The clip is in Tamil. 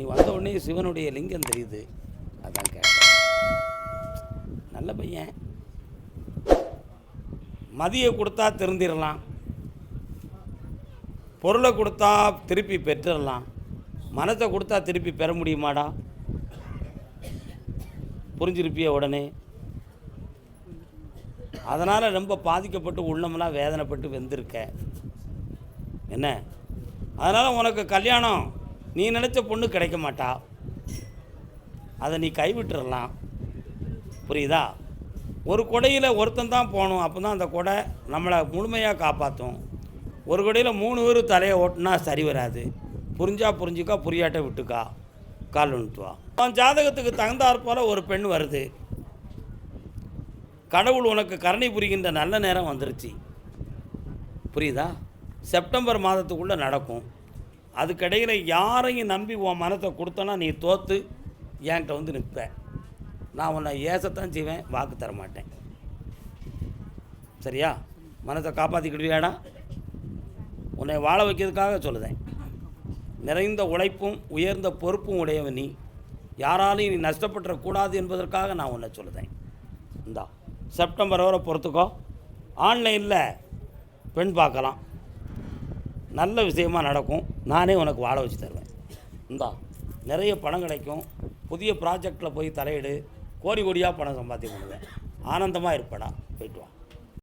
நீ வந்த உடனே சிவனுடைய லிங்கம் தெரியுது. அதான் கேட்டேன். நல்ல பையன். மதியை கொடுத்தா திருந்திடலாம் பொருளை கொடுத்தா திருப்பி பெற்றுடலாம் மனத்தை கொடுத்தா திருப்பி பெற முடியுமாடா? புரிஞ்சிருப்பிய உடனே? அதனால் ரொம்ப பாதிக்கப்பட்டு உள்ளமெல்லாம் வேதனைப்பட்டு வெந்திருக்க. என்ன? அதனால் உனக்கு கல்யாணம். நீ நினச்ச பொண்ணு கிடைக்க மாட்டா. அதை நீ கைவிட்டுறலாம். புரியுதா? ஒரு கொடையில் ஒருத்தன் தான் போகணும். அப்போ தான் அந்த கொடை நம்மளை முழுமையாக காப்பாற்றும் ஒரு கொடையில் மூணு பேர் தலையை ஓட்டினா சரி வராது. புரிஞ்சா புரிஞ்சுக்கா புரியாட்ட விட்டுக்கா. கால் விட்டுவா அவன் ஜாதகத்துக்கு தகுந்தாற் போல் ஒரு பெண் வருது. கடவுள் உனக்கு கருணை புரிகின்ற நல்ல நேரம் வந்துருச்சு. புரியுதா? செப்டம்பர் மாதத்துக்குள்ளே நடக்கும். அதுக்கிடையில் யாரையும் நம்பி உன் மனத்தை கொடுத்தோன்னா நீ தோற்று என்கிட்ட வந்து நிற்ப. நான் உன்னை ஏசத்தான் செய்வேன் வாக்கு தர மாட்டேன். சரியா? மனத்தை காப்பாற்றிக்கிடுவியாடா உன்னை வாழ வைக்கிறதுக்காக சொல்லுதேன். நிறைந்த உழைப்பும் உயர்ந்த பொறுப்பும் உடையவன் நீ. யாராலையும் நீ நஷ்டப்பட்டுறக்கூடாது என்பதற்காக நான் உன்னை சொல்லுதேன். இந்தா செப்டம்பர் வரை பொறுத்துக்கோ. ஆன்லைனில் பெண் பார்க்கலாம். நல்ல விஷயமாக நடக்கும். நானே உனக்கு வாழ வச்சு தருவேன். இந்தா நிறைய பணம் கிடைக்கும். புதிய ப்ராஜெக்டில் போய் தலையிடு. கோடி கோடியாக பணம் சம்பாத்தி பண்ணுவேன். ஆனந்தமாக இருப்படா போயிட்டு வா.